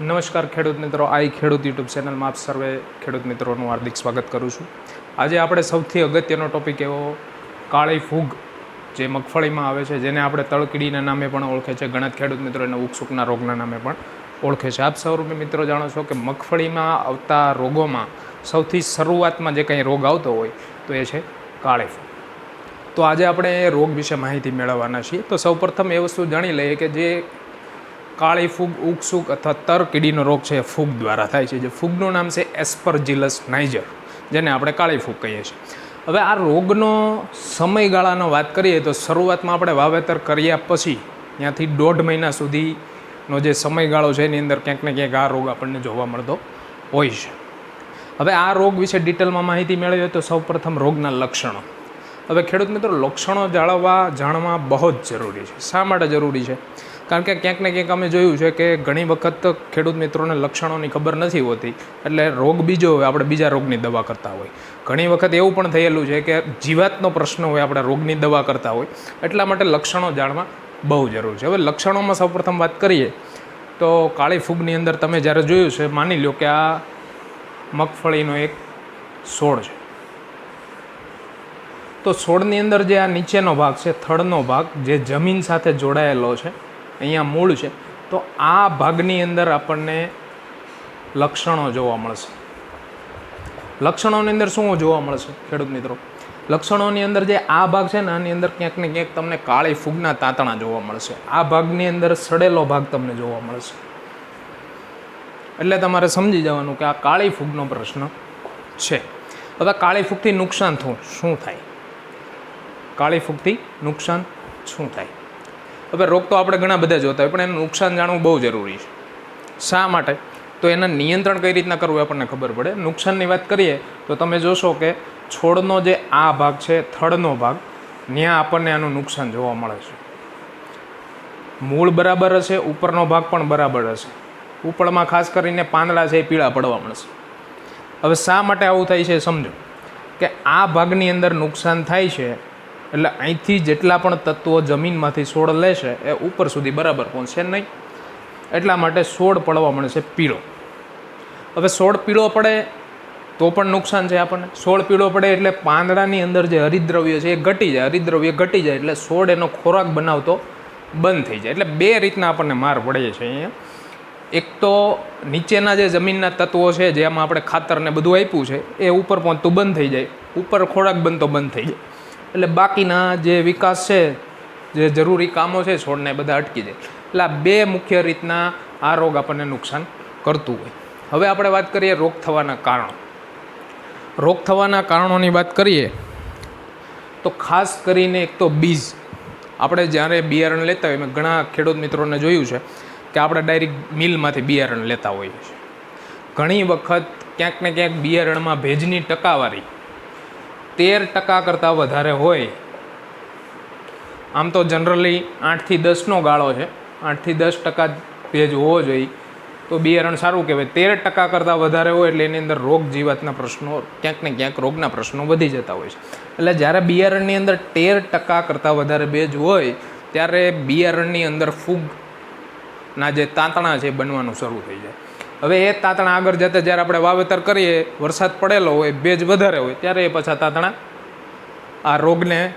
નમસ્કાર ખેડૂત મિત્રો, આઈ ખેડૂત યુટ્યુબ ચેનલમાં આપ સર્વે ખેડૂત મિત્રોનું હાર્દિક સ્વાગત કરું છું. આજે આપણે સૌથી અગત્યનો ટોપિક એવો, કાળી ફૂગ જે મગફળીમાં આવે છે, જેને આપણે તળકીડીના નામે પણ ઓળખે છે. ઘણા ખેડૂત મિત્રો એને ઉકસુકના રોગના નામે પણ ઓળખે છે. આપ સૌ મિત્રો જાણો છો કે મગફળીમાં આવતા રોગોમાં સૌથી શરૂઆતમાં જે કંઈ રોગ આવતો હોય તો એ છે કાળી ફૂગ. તો આજે આપણે એ રોગ વિશે માહિતી મેળવવાના છીએ. તો સૌપ્રથમ એ વસ્તુ જાણી લઈએ કે જે કાળી ફૂગ ઉકસુક અથવા તર કીડીનો રોગ છે ફૂગ દ્વારા થાય છે, જે ફૂગનું નામ છે એસ્પરજિલસ નાઇજર, જેને આપણે કાળી ફૂગ કહીએ છીએ. હવે આ રોગનો સમયગાળાનો વાત કરીએ તો શરૂઆતમાં આપણે વાવેતર કર્યા પછી ત્યાંથી દોઢ મહિના સુધીનો જે સમયગાળો છે એની અંદર ક્યાંક ને ક્યાંક આ રોગ આપણને જોવા મળતો હોય છે. હવે આ રોગ વિશે ડિટેલમાં માહિતી મેળવીએ તો સૌપ્રથમ રોગના લક્ષણો. હવે ખેડૂત મિત્રો, લક્ષણો જાળવવા, જાણવા બહુ જ જરૂરી છે. શા માટે જરૂરી છે? કારણ કે ક્યાંક ને ક્યાંક અમે જોયું છે કે ઘણી વખત ખેડૂત મિત્રોને લક્ષણોની ખબર નથી હોતી. એટલે રોગ બીજો હોય, આપણે બીજા રોગની દવા કરતા હોય. ઘણી વખત એવું પણ થયેલું છે કે જીવાતનો પ્રશ્ન હોય, આપણે રોગની દવા કરતા હોય. એટલા માટે લક્ષણો જાણવા બહુ જરૂર છે. હવે લક્ષણોમાં સૌપ્રથમ વાત કરીએ, તો કાળી ફૂગની અંદર તમે જ્યારે જોયું છે, માની લો કે આ મગફળીનો એક છોડ છે. તો છોડની અંદર જે આ નીચેનો ભાગ છે, થડનો ભાગ, જે જમીન સાથે જોડાયેલો છે અહીંયા મૂળ છે. તો આ ભાગની અંદર આપણને લક્ષણો જોવા મળશે. લક્ષણોની અંદર શું જોવા મળશે, ખેડૂત મિત્રો? લક્ષણોની અંદર જે આ ભાગ છે ને, આની અંદર ક્યાંક ને ક્યાંક તમને કાળી ફૂગના તાંતણા જોવા મળશે. આ ભાગની અંદર સડેલો ભાગ તમને જોવા મળશે. એટલે તમારે સમજી જવાનું કે આ કાળી ફૂગનો પ્રશ્ન છે. હવે કાળી ફૂગથી નુકસાન થવું, શું થાય? કાળી ફૂગથી નુકસાન શું થાય? હવે રોગ તો આપણે ઘણા બધા જોતા હોય, પણ એનું નુકસાન જાણવું બહુ જરૂરી છે. શા માટે? તો એના નિયંત્રણ કઈ રીતના કરવું એ આપણને ખબર પડે. નુકસાનની વાત કરીએ, તો તમે જોશો કે છોડનો જે આ ભાગ છે, થડનો ભાગ ત્યાં આપણને આનું નુકસાન જોવા મળે છે. મૂળ બરાબર હશે, ઉપરનો ભાગ પણ બરાબર હશે. ઉપરમાં ખાસ કરીને પાંદડા છે એ પીળા પડવા મળશે. હવે શા માટે આવું થાય છે સમજો. કે આ ભાગની અંદર નુકસાન થાય છે એટલે અહીંથી જેટલા પણ તત્વો જમીનમાંથી છોડ લેશે, એ ઉપર સુધી બરાબર પહોંચશે નહીં. એટલા માટે છોડ પડવા મળશે પીળો. હવે છોડ પીળો પડે તો પણ નુકસાન છે આપણને. છોડ પીળો પડે એટલે પાંદડાની અંદર જે હરિદ્રવ્ય છે એ ઘટી જાય. હરિદ્રવ્ય ઘટી જાય એટલે છોડ એનો ખોરાક બનાવતો બંધ થઈ જાય. એટલે બે રીતના આપણને માર પડે છે અહીંયા. એક તો નીચેના જે જમીનના તત્વો છે, જેમાં આપણે ખાતરને બધું આપ્યું છે, એ ઉપર પહોંચતું બંધ થઈ જાય. ઉપર ખોરાક બનતો બંધ થઈ જાય. એટલે બાકીના જે વિકાસ છે, જે જરૂરી કામો છે, છોડને બધા અટકી જાય. એટલે આ બે મુખ્ય રીતના આ રોગ આપણને નુકસાન કરતું હોય. હવે આપણે વાત કરીએ રોગ થવાના કારણો. રોગ થવાના કારણોની વાત કરીએ, તો ખાસ કરીને એક તો બીજ. આપણે જ્યારે બિયારણ લેતા હોય, મેં ઘણા ખેડૂત મિત્રોને જોયું છે કે આપણે ડાયરેક્ટ મિલમાંથી બિયારણ લેતા હોઈએ છીએ. ઘણી વખત ક્યાંક ને ક્યાંક બિયારણમાં ભેજની ટકાવારી તેર ટકા કરતાં વધારે હોય. આમ તો જનરલી આઠથી દસનો ગાળો છે. આઠથી દસ ટકા ભેજ હોવો જોઈએ. તો બિયારણ સારું કહેવાય. તેર ટકા કરતાં વધારે હોય એટલે એની અંદર રોગ જીવાતના પ્રશ્નો, ક્યાંક ને ક્યાંક રોગના પ્રશ્નો વધી જતા હોય છે. એટલે જ્યારે બિયારણની અંદર તેર ટકા કરતાં વધારે ભેજ હોય, ત્યારે બિયારણની અંદર ફૂગના જે તાંતણા છે બનવાનું શરૂ થઈ જાય. હવે એ તાતણા આગળ જતા જ્યારે આપણે વાવેતર કરીએ, વરસાદ પડેલો હોય, ભેજ વધારે હોય, ત્યારે એ પાછા તાતણા આ રોગને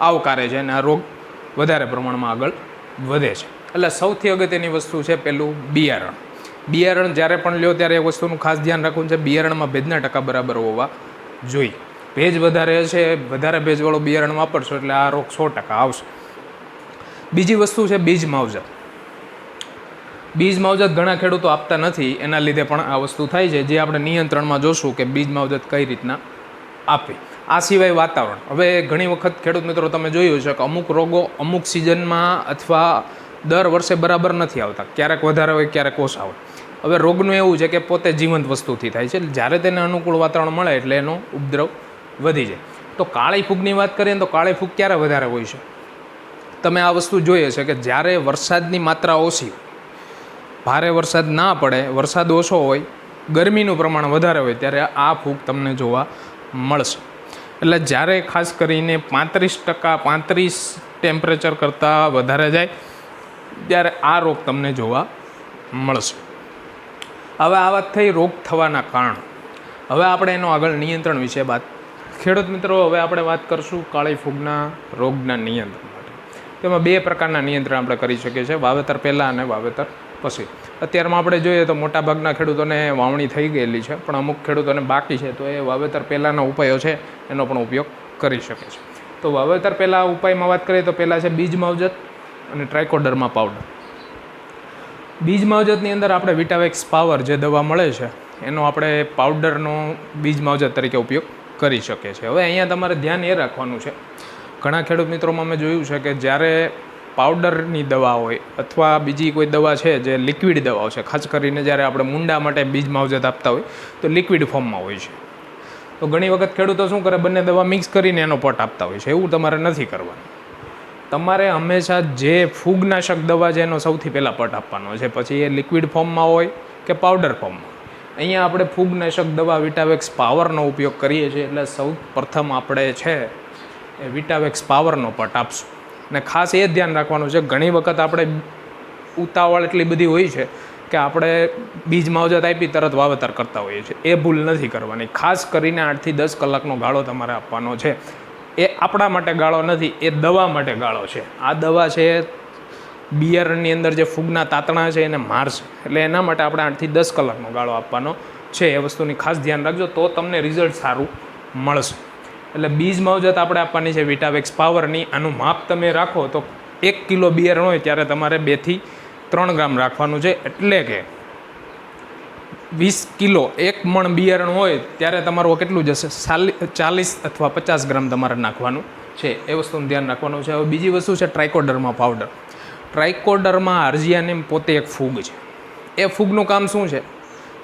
આવકારે છે અને આ રોગ વધારે પ્રમાણમાં આગળ વધે છે. એટલે સૌથી અગત્યની વસ્તુ છે પેલું બિયારણ. બિયારણ જ્યારે પણ લ્યો ત્યારે એ વસ્તુનું ખાસ ધ્યાન રાખવું છે, બિયારણમાં ભેજના ટકા બરાબર હોવા જોઈએ. ભેજ વધારે હશે વધારે ભેજવાળું બિયારણ વાપરશો એટલે આ રોગ સો ટકા આવશે. બીજી વસ્તુ છે બીજ માવજત. બીજ માવજત ઘણા ખેડૂતો આપતા નથી, એના લીધે પણ આ વસ્તુ થાય છે, જે આપણે નિયંત્રણમાં જોશું કે બીજ માવજત કઈ રીતના આપે. આ સિવાય વાતાવરણ. હવે ઘણી વખત ખેડૂત મિત્રો તમે જોયું છે કે અમુક રોગો અમુક સિઝનમાં અથવા દર વર્ષે બરાબર નથી આવતા. ક્યારેક વધારે હોય, ક્યારેક ઓછા હોય. હવે રોગનું એવું છે કે પોતે જીવંત વસ્તુથી થાય છે. જ્યારે તેને અનુકૂળ વાતાવરણ મળે એટલે એનો ઉપદ્રવ વધી જાય. તો કાળી ફૂગની વાત કરીએ તો કાળી ફૂગ ક્યારે વધારે હોય છે? તમે આ વસ્તુ જોઈએ છે કે જ્યારે વરસાદની માત્રા ઓછી ભારે વરસાદ ના પડે, વરસાદ ઓછો હોય, ગરમીનું પ્રમાણ વધારે હોય, ત્યારે આ ફૂગ તમને જોવા મળશે. એટલે જ્યારે ખાસ કરીને પાંત્રીસ ટકા પાંત્રીસ ટેમ્પરેચર કરતાં વધારે જાય, ત્યારે આ રોગ તમને જોવા મળશે. હવે આ વાત થઈ રોગ થવાના કારણ. હવે આપણે એનો આગળ નિયંત્રણ વિશે વાત, ખેડૂત મિત્રો, હવે આપણે વાત કરશું કાળી ફૂગના રોગના નિયંત્રણ માટે. તેમાં બે પ્રકારના નિયંત્રણ આપણે કરી શકીએ છીએ, વાવેતર પહેલાં અને વાવેતર પછી. અત્યારમાં આપણે જોઈએ તો મોટાભાગના ખેડૂતોને વાવણી થઈ ગયેલી છે, પણ અમુક ખેડૂતોને બાકી છે, તો એ વાવેતર પહેલાંના ઉપાયો છે, એનો પણ ઉપયોગ કરી શકે છે. તો વાવેતર પહેલાં ઉપાયમાં વાત કરીએ તો પહેલાં છે બીજ માવજત અને ટ્રાયકોડરમાં પાવડર બીજ માવજતની અંદર આપણે વિટાવેક્સ પાવર જે દવા મળે છે, એનો આપણે પાવડરનો બીજ માવજત તરીકે ઉપયોગ કરી શકીએ છીએ. હવે અહીંયા તમારે ધ્યાન એ રાખવાનું છે. ઘણા ખેડૂત મિત્રોમાં મેં જોયું છે કે જ્યારે પાવડરની દવા હોય અથવા બીજી કોઈ દવા છે જે લિક્વિડ દવાઓ છે, ખાસ કરીને જ્યારે આપણે મુંડા માટે બીજ માવજત આપતા હોય, તો લિક્વિડ ફોર્મમાં હોય છે. તો ઘણી વખત ખેડૂતો શું કરે, બંને દવા મિક્સ કરીને એનો પટ આપતા હોય છે, એવું તમારે નથી કરવાનું. તમારે હંમેશા જે ફૂગનાશક દવા છે એનો સૌથી પહેલાં પટ આપવાનો છે, પછી એ લિક્વિડ ફોર્મમાં હોય કે પાવડર ફોર્મમાં. અહીંયા આપણે ફૂગનાશક દવા વિટાવેક્સ પાવરનો ઉપયોગ કરીએ છીએ, એટલે સૌ પ્રથમ આપણે છે એ વિટાવેક્સ પાવરનો પટ આપશું. અને ખાસ એ ધ્યાન રાખવાનું છે, ઘણી વખત આપણે ઉતાવળ એટલી બધી હોય છે કે આપણે બીજ માવજત આપી તરત વાવેતર કરતા હોઈએ છીએ. એ ભૂલ નથી કરવાની. ખાસ કરીને આઠથી દસ કલાકનો ગાળો તમારે આપવાનો છે. એ આપણા માટે ગાળો નથી, એ દવા માટે ગાળો છે. આ દવા છે બિયારણની અંદર જે ફૂગના તાતણા છે એને મારશે. એટલે એના માટે આપણે આઠથી દસ કલાકનો ગાળો આપવાનો છે. એ વસ્તુની ખાસ ધ્યાન રાખજો, તો તમને રિઝલ્ટ સારું મળશે. એટલે બીજ માવજત આપણે આપવાની છે વિટાવેક્સ પાવરની આનું માપ તમે રાખો તો એક કિલો બિયારણ હોય ત્યારે તમારે બેથી ત્રણ ગ્રામ રાખવાનું છે. એટલે કે વીસ કિલો એક મણ બિયારણ હોય ત્યારે તમારું કેટલું જશે? સાલી ચાલીસ અથવા પચાસ ગ્રામ તમારે નાખવાનું છે. એ વસ્તુનું ધ્યાન રાખવાનું છે. હવે બીજી વસ્તુ છે ટ્રાઇકોડરમાં પાવડર ટ્રાઇકોડરમાં આર્જિયાનેમ પોતે એક ફૂગ છે. એ ફૂગનું કામ શું છે?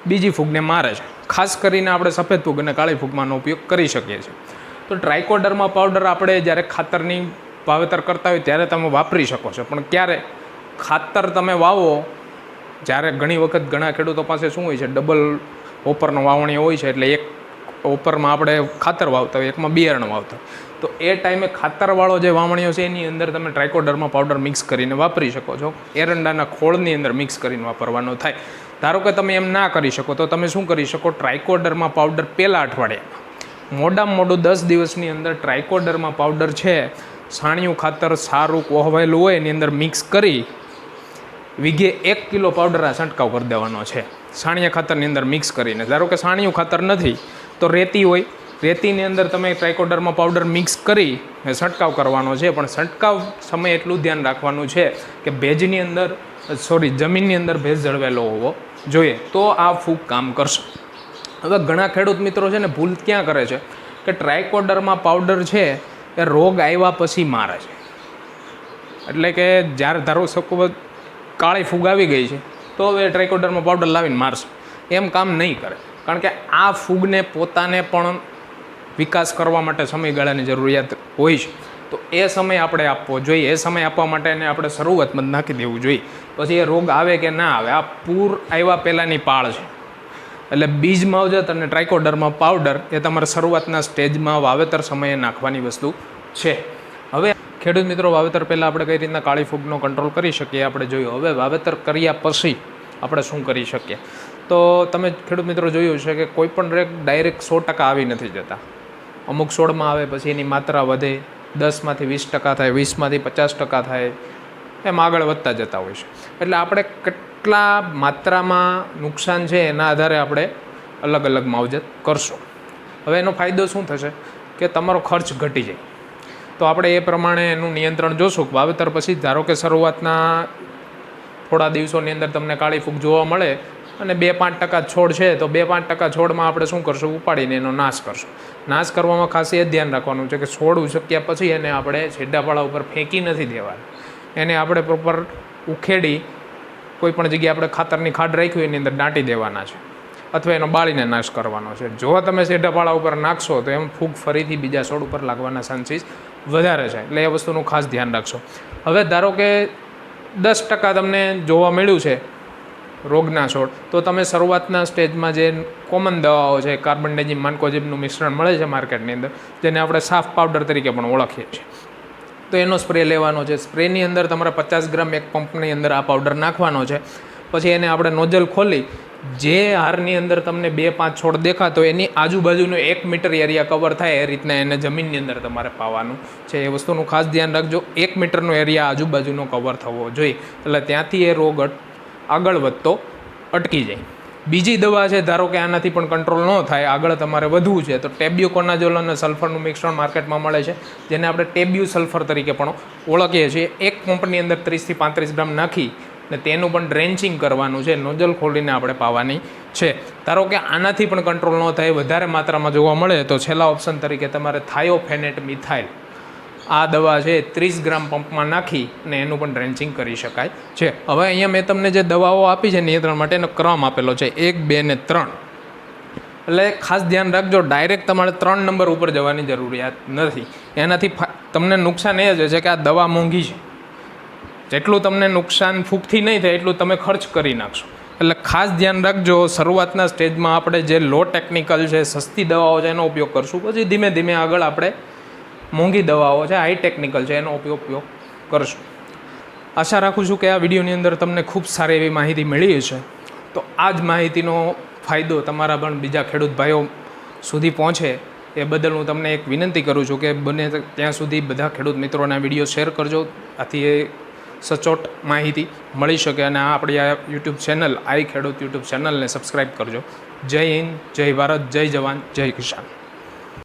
બીજી ફૂગને મારે છે. ખાસ કરીને આપણે સફેદ ફૂગ અને કાળી ફૂગમાંનો ઉપયોગ કરી શકીએ છીએ. તો ટ્રાઇકોડરમાં પાવડર આપણે જ્યારે ખાતરની વાવેતર કરતા હોય ત્યારે તમે વાપરી શકો છો. પણ ક્યારે ખાતર તમે વાવો, જ્યારે ઘણી વખત ઘણા ખેડૂતો પાસે શું હોય છે ડબલ ઓપરનો વાવણી હોય છે, એટલે એક ઓપરમાં આપણે ખાતર વાવતા હોય, એકમાં બિયારણ વાવતા તો એ ટાઈમે ખાતરવાળો જે વાવણીઓ છે, એની અંદર તમે ટ્રાઇકોડરમાં પાવડર મિક્સ કરીને વાપરી શકો છો. એરંડાના ખોળની અંદર મિક્સ કરીને વાપરવાનો થાય. ધારો કે તમે એમ ના કરી શકો, તો તમે શું કરી શકો? ટ્રાઇકોડરમાં પાવડર પહેલાં અઠવાડિયામાં મોડામાં મોડું દસ દિવસની અંદર ટ્રાયકોડરમાં પાવડર છે. છાણિયું ખાતર સારું કોહવાયેલું હોય, એની અંદર મિક્સ કરી વીઘે એક કિલો પાવડર આ છંટકાવ કરી દેવાનો છે. સાણિયા ખાતરની અંદર મિક્સ કરીને. ધારો કે સાણિયું ખાતર નથી, તો રેતી હોય. રેતીની અંદર તમે ટ્રાયકોડરમાં પાવડર મિક્સ કરી છંટકાવ કરવાનો છે. પણ છંટકાવ સમય એટલું ધ્યાન રાખવાનું છે કે ભેજની અંદર સોરી જમીનની અંદર ભેજ જળવેલો હોવો જોઈએ. તો આ ફૂગ કામ કરશે. હવે ઘણા ખેડૂત મિત્રો છે ને ભૂલ ક્યાં કરે છે? કે ટ્રાયકોડરમાં પાવડર છે એ રોગ આવ્યા પછી મારે છે. એટલે કે જ્યારે ધારો શકો કાળી ફૂગ આવી ગઈ છે, તો હવે ટ્રાયકોડરમાં પાવડર લાવીને મારશે. એમ કામ નહીં કરે. કારણ કે આ ફૂગને પોતાને પણ વિકાસ કરવા માટે સમયગાળાની જરૂરિયાત હોય છે. તો એ સમય આપણે આપવો જોઈએ. એ સમય આપવા માટે એને આપણે શરૂઆતમાં નાખી દેવું જોઈએ. પછી એ રોગ આવે કે ના આવે, આ પૂર આવ્યા પહેલાંની પાળ છે. એટલે બીજ માવજત અને ટ્રાઇકોડરમાં પાવડર એ તમારે શરૂઆતના સ્ટેજમાં વાવેતર સમયે નાખવાની વસ્તુ છે. હવે ખેડૂત મિત્રો, વાવેતર પહેલાં આપણે કઈ રીતના કાળી ફૂગનો કંટ્રોલ કરી શકીએ? આપણે જોયું. હવે વાવેતર કર્યા પછી આપણે શું કરી શકીએ? તો તમે ખેડૂત મિત્રો જોયું છે કે કોઈ પણ રેક ડાયરેક્ટ સો ટકા આવી નથી જતા. અમુક છોડમાં આવે પછી એની માત્રા વધે. દસમાંથી વીસ ટકા થાય, વીસમાંથી પચાસ ટકા થાય. એમ આગળ વધતા જતા હોય છે. એટલે આપણે કેટલા માત્રામાં નુકસાન છે એના આધારે આપણે અલગ અલગ માવજત કરશું. હવે એનો ફાયદો શું થશે? કે તમારો ખર્ચ ઘટી જાય. તો આપણે એ પ્રમાણે એનું નિયંત્રણ જોશું. વાવેતર પછી ધારો કે શરૂઆતના થોડા દિવસોની અંદર તમને કાળી ફૂગ જોવા મળે અને બે પાંચ ટકા છોડ છે, તો બે પાંચ ટકા છોડમાં આપણે શું કરશું? ઉપાડીને એનો નાશ કરશું. નાશ કરવામાં ખાસ એ ધ્યાન રાખવાનું છે કે છોડ ઉછક્યા પછી એને આપણે છેડાપાળા ઉપર ફેંકી નથી દેવાના. એને આપણે પ્રોપર ઉખેડી કોઈ પણ જગ્યાએ આપણે ખાતરની ખાડ રાખી હોય એની અંદર દાંટી દેવાના છે અથવા એનો બાળીને નાશ કરવાનો છે. જો તમે સેઢાપાળા ઉપર નાખશો તો એમ ફૂગ ફરીથી બીજા છોડ ઉપર લાગવાના ચાન્સીસ વધારે છે. એટલે એ વસ્તુનું ખાસ ધ્યાન રાખશો. હવે ધારો કે દસ ટકા તમને જોવા મળ્યું છે રોગના છોડ, તો તમે શરૂઆતના સ્ટેજમાં જે કોમન દવાઓ છે, કાર્બન ડેજિમ માન્કોજિબનું મિશ્રણ મળે છે માર્કેટની અંદર, જેને આપણે સાફ પાવડર તરીકે પણ ઓળખીએ છીએ. તો એનો સ્પ્રે લેવાનો છે. સ્પ્રેની અંદર તમારે પચાસ ગ્રામ એક પંપની અંદર આ પાવડર નાખવાનો છે. પછી એને આપણે નોઝલ ખોલી, જે હારની અંદર તમને બે પાંચ છોડ દેખાતો એની આજુબાજુનો એક મીટર એરિયા કવર થાય, એ રીતના એને જમીનની અંદર તમારે પાવાનું છે. એ વસ્તુનું ખાસ ધ્યાન રાખજો. એક મીટરનો એરિયા આજુબાજુનો કવર થવો જોઈએ. એટલે ત્યાંથી એ રોગ આગળ વધતો અટકી જાય. બીજી દવા છે, ધારો કે આનાથી પણ કંટ્રોલ ન થાય, આગળ તમારે વધવું છે, તો ટેબ્યુકોનાઝોલ અને સલ્ફરનું મિશ્રણ માર્કેટમાં મળે છે, જેને આપણે ટેબ્યુ સલ્ફર તરીકે પણ ઓળખીએ છીએ. એક પંપની અંદર ત્રીસથી પાંત્રીસ ગ્રામ નાખી ને તેનું પણ ડ્રેન્ચિંગ કરવાનું છે, નોઝલ ખોલીને આપણે પાવાની છે. ધારો કે આનાથી પણ કંટ્રોલ ન થાય, વધારે માત્રામાં જોવા મળે, તો છેલ્લા ઓપ્શન તરીકે તમારે થાયોફેનેટ મિથાઇલ. આ દવા છે ત્રીસ ગ્રામ પંપમાં નાખી અને એનું પણ ડ્રેન્ચિંગ કરી શકાય છે. હવે અહીંયા મેં તમને જે દવાઓ આપી છે નિયંત્રણ માટેનો ક્રમ આપેલો છે એક, બે ને ત્રણ. એટલે ખાસ ધ્યાન રાખજો, ડાયરેક્ટ તમારે ત્રણ નંબર ઉપર જવાની જરૂરિયાત નથી. એનાથી તમને નુકસાન એ જ છે કે આ દવા મોંઘી છે. જેટલું તમને નુકસાન ફૂગથી નહીં થાય એટલું તમે ખર્ચ કરી નાખશો. એટલે ખાસ ધ્યાન રાખજો, શરૂઆતના સ્ટેજમાં આપણે જે લો ટેકનિકલ છે, સસ્તી દવાઓ છે એનો ઉપયોગ કરશું. પછી ધીમે ધીમે આગળ આપણે મોંઘી દવાઓ છે હાઈ ટેકનિકલ છે, એનો ઉપયોગ ઉપયોગ કરશું. આશા રાખું છું કે આ વિડીયોની અંદર તમને ખૂબ સારી એવી માહિતી મળી છે તો આ જ માહિતીનો ફાયદો તમારા પણ બીજા ખેડૂત ભાઈઓ સુધી પહોંચે એ બદલ હું તમને એક વિનંતી કરું છું કે બને ત્યાં સુધી બધા ખેડૂત મિત્રોને વીડિયો શેર કરજો. આથી એ સચોટ માહિતી મળી શકે અને આ આપણી આ યુટ્યુબ ચેનલ, આઈ ખેડૂત યુટ્યુબ ચેનલને સબસ્ક્રાઈબ કરજો. જય હિન્દ, જય ભારત, જય જવાન, જય કિસાન.